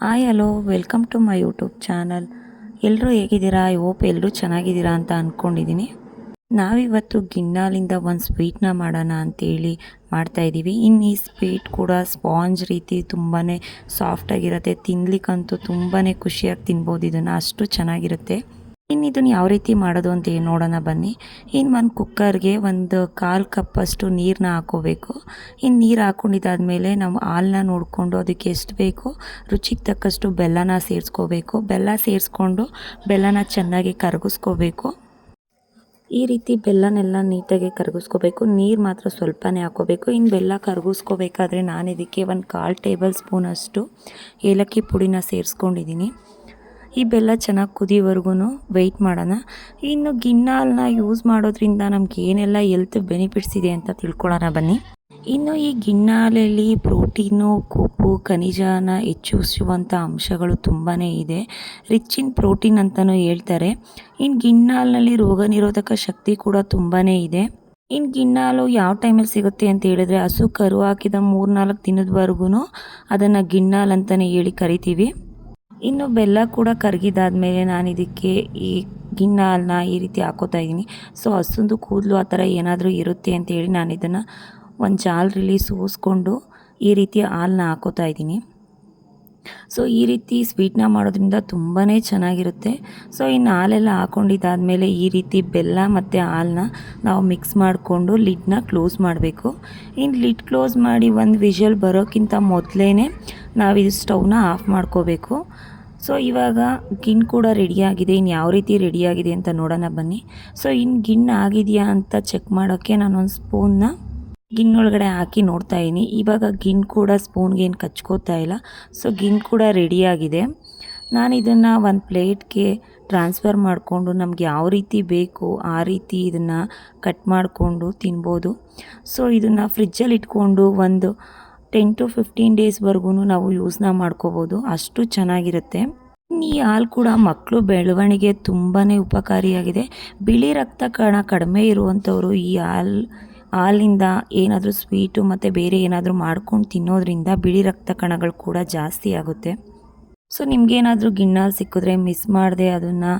Hi, hello, welcome to my YouTube channel. ಎಲ್ಲರೂ ಹೇಗಿದ್ದೀರಾ? I hope ಎಲ್ಲರೂ ಚೆನ್ನಾಗಿದ್ದೀರಾ ಅಂತ ಅಂದ್ಕೊಂಡಿದ್ದೀನಿ ನಾವಿವತ್ತು ಗಿಣ್ಣಾಲಿಂದ ಒಂದು ಸ್ವೀಟ್ನ ಮಾಡೋಣ ಅಂತೇಳಿ ಮಾಡ್ತಾಯಿದ್ದೀವಿ ಇನ್ನು ಈ ಸ್ವೀಟ್ ಕೂಡ ಸ್ಪಾಂಜ್ ರೀತಿ ತುಂಬಾ ಸಾಫ್ಟಾಗಿರುತ್ತೆ ತಿನ್ಲಿಕ್ಕಂತೂ ತುಂಬಾ ಖುಷಿಯಾಗಿ ತಿನ್ಬೋದು. ಇದನ್ನು ಅಷ್ಟು ಚೆನ್ನಾಗಿರುತ್ತೆ. ಇನ್ನು ಇದನ್ನು ಯಾವ ರೀತಿ ಮಾಡೋದು ಅಂತ ನೋಡೋಣ ಬನ್ನಿ. ಇನ್ನು ಒಂದು ಕುಕ್ಕರ್ಗೆ ಒಂದು ಕಾಲು ಕಪ್ಪಷ್ಟು ನೀರನ್ನ ಹಾಕೋಬೇಕು. ಇನ್ನು ನೀರು ಹಾಕ್ಕೊಂಡಿದ್ದಾದಮೇಲೆ ನಾವು ಹಾಲನ್ನ ನೋಡಿಕೊಂಡು ಅದಕ್ಕೆ ಎಷ್ಟು ಬೇಕು, ರುಚಿಗೆ ತಕ್ಕಷ್ಟು ಬೆಲ್ಲನ ಸೇರಿಸ್ಕೋಬೇಕು. ಬೆಲ್ಲ ಸೇರಿಸ್ಕೊಂಡು ಬೆಲ್ಲನ ಚೆನ್ನಾಗಿ ಕರಗಿಸ್ಕೋಬೇಕು. ಈ ರೀತಿ ಬೆಲ್ಲನೆಲ್ಲ ನೀಟಾಗಿ ಕರಗಿಸ್ಕೋಬೇಕು. ನೀರು ಮಾತ್ರ ಸ್ವಲ್ಪನೇ ಹಾಕೋಬೇಕು. ಇನ್ನು ಬೆಲ್ಲ ಕರಗಿಸ್ಕೋಬೇಕಾದ್ರೆ ನಾನು ಇದಕ್ಕೆ ಒಂದು ಕಾಲು ಟೇಬಲ್ ಸ್ಪೂನಷ್ಟು ಏಲಕ್ಕಿ ಪುಡಿನ ಸೇರಿಸ್ಕೊಂಡಿದ್ದೀನಿ. ಈ ಬೆಲ್ಲ ಚೆನ್ನಾಗಿ ಕುದಿಯೋವರೆಗೂ ವೆಯ್ಟ್ ಮಾಡೋಣ. ಇನ್ನು ಗಿಣ್ಣಾಲನ್ನ ಯೂಸ್ ಮಾಡೋದ್ರಿಂದ ನಮ್ಗೆ ಏನೆಲ್ಲ ಹೆಲ್ತ್ ಬೆನಿಫಿಟ್ಸ್ ಇದೆ ಅಂತ ತಿಳ್ಕೊಳ್ಳೋಣ ಬನ್ನಿ. ಇನ್ನು ಈ ಗಿಣ್ಣಾಲಲ್ಲಿ ಪ್ರೋಟೀನು, ಕೊಬ್ಬು, ಖನಿಜನ ಹೆಚ್ಚಿಸುವಂಥ ಅಂಶಗಳು ತುಂಬಾ ಇದೆ. ರಿಚ್ ಇನ್ ಪ್ರೋಟೀನ್ ಅಂತಲೂ ಹೇಳ್ತಾರೆ. ಇನ್ನು ಗಿಣ್ಣಾಲಿನಲ್ಲಿ ರೋಗ ನಿರೋಧಕ ಶಕ್ತಿ ಕೂಡ ತುಂಬಾ ಇದೆ. ಇನ್ನು ಗಿಣ್ಣಾಲು ಯಾವ ಟೈಮಲ್ಲಿ ಸಿಗುತ್ತೆ ಅಂತ ಹೇಳಿದ್ರೆ ಹಸು ಕರು ಹಾಕಿದ ಮೂರ್ನಾಲ್ಕು ದಿನದವರೆಗೂ ಅದನ್ನು ಗಿಣ್ಣಾಲ್ ಅಂತಲೇ ಹೇಳಿ ಕರಿತೀವಿ. ಇನ್ನು ಬೆಲ್ಲ ಕೂಡ ಕರಗಿದಾದ್ಮೇಲೆ ನಾನು ಇದಕ್ಕೆ ಈ ಗಿಣ್ಣ ಹಾಲನ್ನ ಈ ರೀತಿ ಹಾಕೋತಾ ಇದ್ದೀನಿ. ಸೊ, ಹಸುಂದು ಕೂದಲು ಆ ಥರ ಏನಾದರೂ ಇರುತ್ತೆ ಅಂತೇಳಿ ನಾನು ಇದನ್ನು ಒಂದು ಜಾಲ್ರಲ್ಲಿ ಸೋಸ್ಕೊಂಡು ಈ ರೀತಿ ಹಾಲನ್ನ ಹಾಕೋತಾ ಇದ್ದೀನಿ. ಸೊ, ಈ ರೀತಿ ಸ್ವೀಟ್ನ ಮಾಡೋದ್ರಿಂದ ತುಂಬಾ ಚೆನ್ನಾಗಿರುತ್ತೆ. ಸೊ, ಇನ್ನು ಹಾಲೆಲ್ಲ ಹಾಕ್ಕೊಂಡಿದ್ದಾದಮೇಲೆ ಈ ರೀತಿ ಬೆಲ್ಲ ಮತ್ತು ಹಾಲನ್ನ ನಾವು ಮಿಕ್ಸ್ ಮಾಡಿಕೊಂಡು ಲಿಡ್ನ ಕ್ಲೋಸ್ ಮಾಡಬೇಕು. ಇನ್ನು ಲಿಡ್ ಕ್ಲೋಸ್ ಮಾಡಿ ಒಂದು ವಿಷಲ್ ಬರೋಕ್ಕಿಂತ ಮೊದಲೇ ನಾವು ಇದು ಸ್ಟೌವ್ನ ಆಫ್ ಮಾಡ್ಕೋಬೇಕು. ಸೊ, ಇವಾಗ ಗಿಣ್ ಕೂಡ ರೆಡಿಯಾಗಿದೆ ಇನ್ನು ಯಾವ ರೀತಿ ರೆಡಿಯಾಗಿದೆ ಅಂತ ನೋಡೋಣ ಬನ್ನಿ. ಸೊ ಇನ್ನು ಗಿಣ್ಣು ಆಗಿದೆಯಾ ಅಂತ ಚೆಕ್ ಮಾಡೋಕ್ಕೆ ನಾನೊಂದು ಸ್ಪೂನ್ನ ಗಿಣ್ಣೊಳಗಡೆ ಹಾಕಿ ನೋಡ್ತಾ ಇದ್ದೀನಿ ಇವಾಗ ಗಿನ್ ಕೂಡ ಸ್ಪೂನ್ಗೆ ಏನು ಕಚ್ಕೋತಾ ಇಲ್ಲ. ಸೊ, ಗಿಣ್ ಕೂಡ ರೆಡಿಯಾಗಿದೆ ನಾನು ಇದನ್ನು ಒಂದು ಪ್ಲೇಟ್ಗೆ ಟ್ರಾನ್ಸ್ಫರ್ ಮಾಡಿಕೊಂಡು ನಮ್ಗೆ ಯಾವ ರೀತಿ ಬೇಕು ಆ ರೀತಿ ಇದನ್ನು ಕಟ್ ಮಾಡಿಕೊಂಡು ತಿನ್ಬೋದು. ಸೊ ಇದನ್ನು ಫ್ರಿಜ್ಜಲ್ಲಿ ಇಟ್ಕೊಂಡು ಒಂದು ಟೆನ್ ಟು ಫಿಫ್ಟೀನ್ ಡೇಸ್ವರೆಗೂ ನಾವು ಯೂಸ್ನ ಮಾಡ್ಕೋಬೋದು. ಅಷ್ಟು ಚೆನ್ನಾಗಿರುತ್ತೆ. ಈ ಹಾಲು ಕೂಡ ಮಕ್ಕಳು ಬೆಳವಣಿಗೆ ತುಂಬಾ ಉಪಕಾರಿಯಾಗಿದೆ. ಬಿಳಿ ರಕ್ತ ಕಣ ಕಡಿಮೆ ಇರುವಂಥವರು ಈ ಹಾಲು, ಹಾಲಿಂದ ಏನಾದರೂ ಸ್ವೀಟು ಮತ್ತು ಬೇರೆ ಏನಾದರೂ ಮಾಡ್ಕೊಂಡು ತಿನ್ನೋದ್ರಿಂದ ಬಿಳಿ ರಕ್ತ ಕಣಗಳು ಕೂಡ ಜಾಸ್ತಿ ಆಗುತ್ತೆ. ಸೊ ನಿಮಗೇನಾದರೂ ಗಿಣ್ಣಾಲ್ ಸಿಕ್ಕಿದ್ರೆ ಮಿಸ್ ಮಾಡದೆ ಅದನ್ನು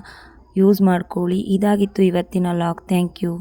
ಯೂಸ್ ಮಾಡ್ಕೊಳ್ಳಿ. ಇದಾಗಿತ್ತು ಇವತ್ತಿನ ಲಾಗ್ ಥ್ಯಾಂಕ್ ಯು